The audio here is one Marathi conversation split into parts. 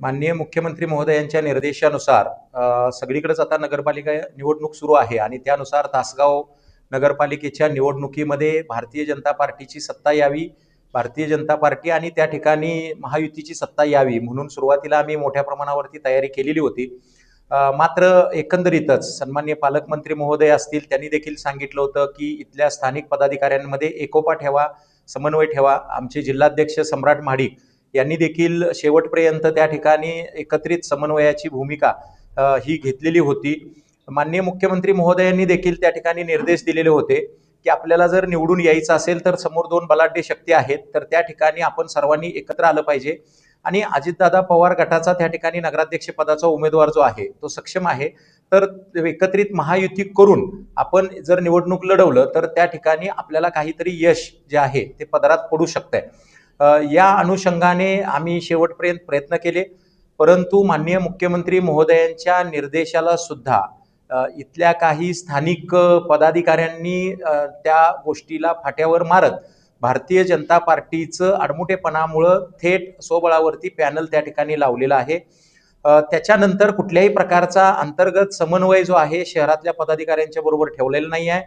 माननीय मुख्यमंत्री महोदयांच्या निर्देशानुसार सगळीकडेच आता नगरपालिका निवडणूक सुरू आहे आणि त्यानुसार तासगाव नगरपालिकेच्या निवडणुकीमध्ये भारतीय जनता पार्टीची सत्ता यावी भारतीय जनता पार्टी आणि त्या ठिकाणी महायुतीची सत्ता यावी म्हणून सुरुवातीला आम्ही मोठ्या प्रमाणावरती तयारी केलेली होती. मात्र एकंदरीतच सन्मान्य पालकमंत्री महोदय असतील त्यांनी देखील सांगितलं होतं की इथल्या स्थानिक पदाधिकाऱ्यांमध्ये एकोपा ठेवा समन्वय ठेवा. आमचे जिल्हाध्यक्ष सम्राट महाडिक यांनी देखील शेवटपर्यंत त्या ठिकाणी एकत्रित समन्वयाची भूमिका ही घेतलेली होती. माननीय मुख्यमंत्री महोदयांनी देखील त्या ठिकाणी निर्देश दिलेले होते की आपल्याला जर निवडून यायचं असेल तर समोर दोन बलाढ्य शक्ती आहेत तर त्या ठिकाणी आपण सर्वांनी एकत्र आलं पाहिजे. आणि अजितदादा पवार गटाचा त्या ठिकाणी नगराध्यक्ष पदाचा उमेदवार जो आहे तो सक्षम आहे. तर एकत्रित महायुती करून आपण जर निवडणूक लढवलं तर त्या ठिकाणी आपल्याला काहीतरी यश जे आहे ते पदरात पडू शकतंय. या अनुषंगाने आम्ही शेवटपर्यंत प्रयत्न केले. परंतु माननीय मुख्यमंत्री महोदयांच्या निर्देशाला सुद्धा इथल्या काही स्थानिक पदाधिकाऱ्यांनी त्या गोष्टीला फाट्यावर मारत भारतीय जनता पार्टीचं आडमुठेपणामुळं थेट स्वबळावरती पॅनल त्या ठिकाणी लावलेलं आहे. त्याच्यानंतर कुठल्याही प्रकारचा अंतर्गत समन्वय जो आहे शहरातल्या पदाधिकाऱ्यांच्या बरोबर ठेवलेला नाही आहे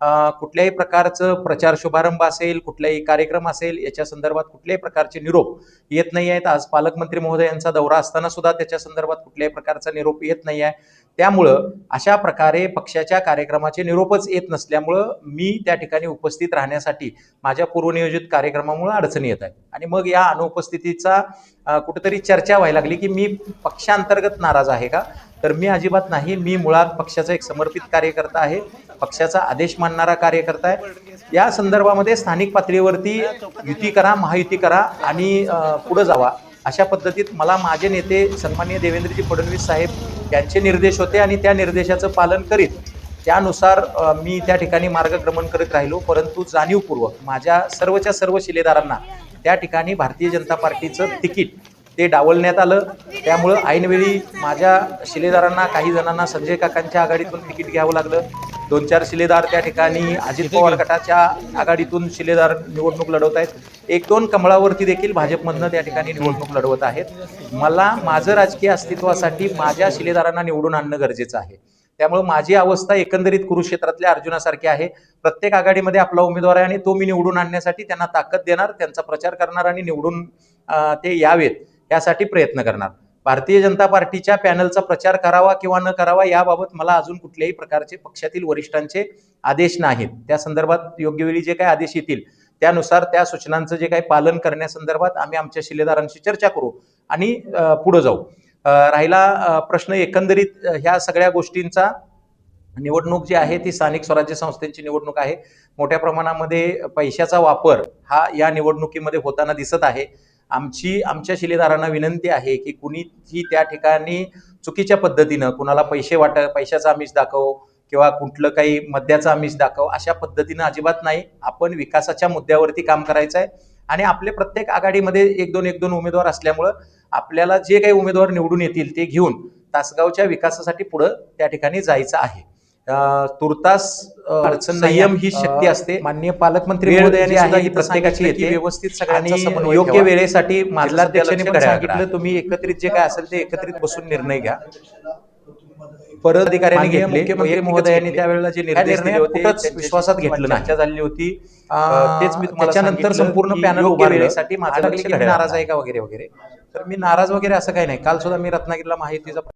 कुठल्याही प्रकारचं प्रचार शुभारंभ असेल कुठलाही कार्यक्रम असेल याच्या संदर्भात कुठल्याही प्रकारचे निरोप येत नाही आहेत. आज पालकमंत्री महोदयांचा दौरा असताना सुद्धा त्याच्या संदर्भात कुठल्याही प्रकारचा निरोप येत नाही आहे. त्यामुळं अशा प्रकारे पक्षाच्या कार्यक्रमाचे निरोपच येत नसल्यामुळं मी त्या ठिकाणी उपस्थित राहण्यासाठी माझ्या पूर्वनियोजित कार्यक्रमामुळे अडचणी येत आहेत. आणि मग या अनुपस्थितीचा कुठेतरी चर्चा व्हायला लागली की मी पक्षांतर्गत नाराज आहे का? तर मी अजिबात नाही. मी मुळात पक्षाचा एक समर्पित कार्यकर्ता आहे. पक्षाचा आदेश मानणारा कार्यकर्ता आहे. या संदर्भामध्ये स्थानिक पातळीवरती युती करा महायुती करा आणि पुढं जावा. अशा पद्धतीत मला माझे नेते सन्माननीय देवेंद्रजी फडणवीस साहेब यांचे निर्देश होते आणि त्या निर्देशाचं पालन करीत त्यानुसार मी त्या ठिकाणी मार्गक्रमण करत राहिलो. परंतु जाणीवपूर्वक माझ्या सर्वच्या सर्व शिलेदारांना त्या ठिकाणी भारतीय जनता पार्टीचं तिकीट ते डावलण्यात आलं. त्यामुळं ऐनवेळी माझ्या शिलेदारांना काही जणांना संजय काकांच्या आघाडीतून तिकीट घ्यावं लागलं. दोन चार शिलेदार त्या ठिकाणी अजित पवार गटाच्या आघाडीतून शिलेदार निवडणूक लढवत आहेत. एक दोन कमळावरती देखील भाजपमधनं त्या ठिकाणी निवडणूक लढवत आहेत. मला माझं राजकीय अस्तित्वासाठी माझ्या शिलेदारांना निवडून आणणं गरजेचं आहे. त्यामुळे माझी अवस्था एकंदरीत कुरुक्षेत्रातल्या अर्जुनासारखी आहे. प्रत्येक आघाडीमध्ये आपला उमेदवार आहे आणि तो मी निवडून आणण्यासाठी त्यांना ताकद देणार त्यांचा प्रचार करणार आणि निवडून ते यावेत यासाठी प्रयत्न करणार. भारतीय जनता पार्टीच्या पॅनलचा प्रचार करावा किंवा न करावा याबाबत मला अजून कुठल्याही प्रकारचे पक्षातील वरिष्ठांचे आदेश नाहीत. त्या संदर्भात योग्य वेळी जे काही आदेश येतील त्यानुसार त्या सूचनांचं जे काही पालन करण्यासंदर्भात आम्ही आमच्या शिलेदारांशी चर्चा करू आणि पुढे पुढं जाऊ. राहिला प्रश्न एकंदरीत ह्या सगळ्या गोष्टींचा निवडणूक जी आहे ती स्थानिक स्वराज्य संस्थेची निवडणूक आहे. मोठ्या प्रमाणामध्ये पैशाचा वापर हा या निवडणुकीमध्ये होताना दिसत आहे. आमची आमच्या शिलेदारांना विनंती आहे की कुणीही त्या ठिकाणी चुकीच्या पद्धतीनं कुणाला पैसे वाट पैशाचा आमिष दाखव किंवा कुठलं काही मद्याचा आमिष दाखव अशा पद्धतीनं अजिबात नाही. आपण विकासाच्या मुद्द्यावरती काम करायचं आहे. आणि आपले प्रत्येक आघाडीमध्ये एक दोन एक दोन उमेदवार असल्यामुळं आपल्याला जे काही उमेदवार निवडून येतील ते घेऊन तासगावच्या विकासासाठी पुढं त्या ठिकाणी जायचं आहे. तुर्तास अडचण संयम. ही शक्ती असते माननीय पालकमंत्री महोदयांनी ही प्रत्येकाची येते व्यवस्थित समन्वय योग्य. वेळेसाठी पण सांगितलं, तुम्ही एकत्रित जे काय असेल ते एकत्रित बसून निर्णय घ्या परत अधिकाऱ्यांनी घेतले मुख्यमंत्री महोदयांनी त्यावेळेला जे निर्देश निर्णय दिले होते विश्वासात घेतलं नाही. झालेली होती तेच मी तुम्हाला त्याच्यानंतर संपूर्ण पॅनल योग्य उभारलं. वेळेसाठी माझं अडकले लक्ष की घड्याळात नाराज आहे का वगैरे वगैरे तर मी नाराज वगैरे असं काही नाही काल सुद्धा मी रत्नागिरीला माहितीचा